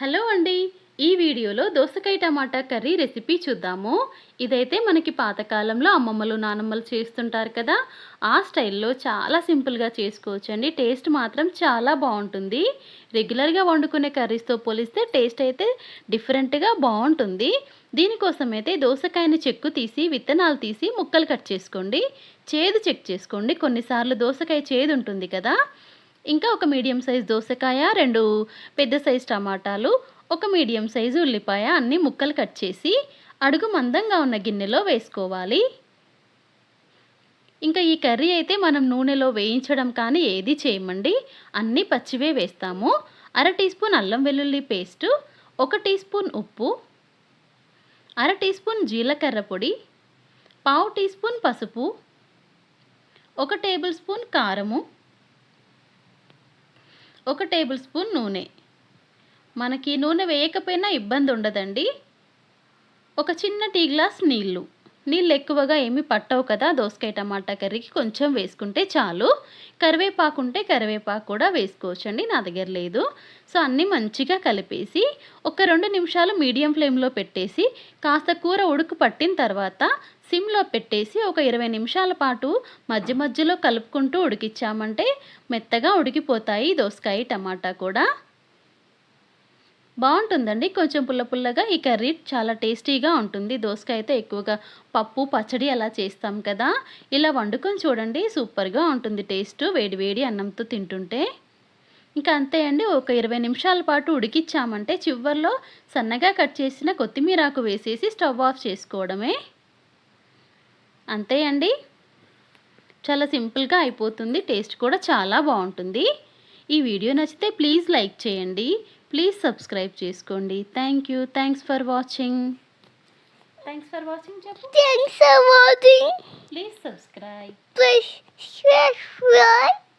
Hello అండి. ఈ వీడియోలో దోసకాయ టమాటా కర్రీ రెసిపీ చూద్దాము. ఇదైతే మనకి పాతకాలంలో అమ్మమ్మలు నానమ్మలు చేస్తుంటారు కదా. ఆ స్టైల్లో చాలా సింపుల్గా చేసుకోవచ్చండి. టేస్ట్ మాత్రం చాలా బాగుంటుంది. రెగ్యులర్గా వండుకునే కర్రీస్తో పోలిస్తే టేస్ట్ అయితే డిఫరెంట్గా బాగుంటుంది. దీనికోసం అయితే దోసకాయని చెక్కు తీసి విత్తనాలు తీసి ముక్కలు కట్ చేసుకోండి. చేదు చెక్ చేసుకోండి. కొన్నిసార్లు దోసకాయ చేదు ఉంటుంది కదా. ఇంకా ఒక మీడియం సైజ్ దోసకాయ రెండు పెద్ద సైజ్ టమాటాలు ఒక మీడియం సైజు ఉల్లిపాయ అన్ని ముక్కలు కట్ చేసి అడుగు మందంగా ఉన్న గిన్నెలో వేసుకోవాలి. ఇంకా ఈ కర్రీ అయితే మనం నూనెలో వేయించడం కానీ ఏది చేయమండి. అన్నీ పచ్చివే వేస్తాము. అర టీ స్పూన్ అల్లం వెల్లుల్లి పేస్టు ఒక టీ స్పూన్ ఉప్పు అర టీ స్పూన్ జీలకర్ర పొడి పావు టీ స్పూన్ పసుపు ఒక టేబుల్ స్పూన్ కారము ఒక టేబుల్ స్పూన్ నూనె. మనకి నూనె వేయకపోయినా ఇబ్బంది ఉండదండి. ఒక చిన్న టీ గ్లాస్ నీళ్ళు. నీళ్ళు ఎక్కువగా ఏమి పట్టవు కదా దోసకాయ టమాటా కర్రీకి కొంచెం వేసుకుంటే చాలు. కరివేపాకు ఉంటే కరివేపాకు కూడా వేసుకోవచ్చండి నా దగ్గర లేదు. సో అన్నీ మంచిగా కలిపేసి ఒక రెండు నిమిషాలు మీడియం ఫ్లేమ్లో పెట్టేసి కాస్త కూర ఉడుకు పట్టిన తర్వాత సిమ్లో పెట్టేసి ఒక ఇరవై నిమిషాల పాటు మధ్య మధ్యలో కలుపుకుంటూ ఉడికిచ్చామంటే మెత్తగా ఉడికిపోతాయి దోసకాయ టమాటా కూడా. బాగుంటుందండి. కొంచెం పుల్ల పుల్లగా ఈ కర్రీ చాలా టేస్టీగా ఉంటుంది. దోసకాయ అయితే ఎక్కువగా పప్పు పచ్చడి అలా చేస్తాం కదా. ఇలా వండుకొని చూడండి. సూపర్గా ఉంటుంది టేస్ట్. వేడి వేడి అన్నంతో తింటుంటే. ఇంకా అంతే అండి. ఒక ఇరవై నిమిషాల పాటు ఉడికిచ్చామంటే చివరిలో సన్నగా కట్ చేసిన కొత్తిమీరాకు వేసేసి స్టవ్ ఆఫ్ చేసుకోవడమే. అంతే అండి. చాలా సింపుల్గా అయిపోతుంది. టేస్ట్ కూడా చాలా బాగుంటుంది. ఈ వీడియో నచ్చితే ప్లీజ్ లైక్ చేయండి. ప్లీజ్ సబ్స్క్రైబ్ చేసుకోండి. Thank you. Thanks for watching. Thanks for watching చెప్పు Thanks for watching. Please subscribe Please subscribe.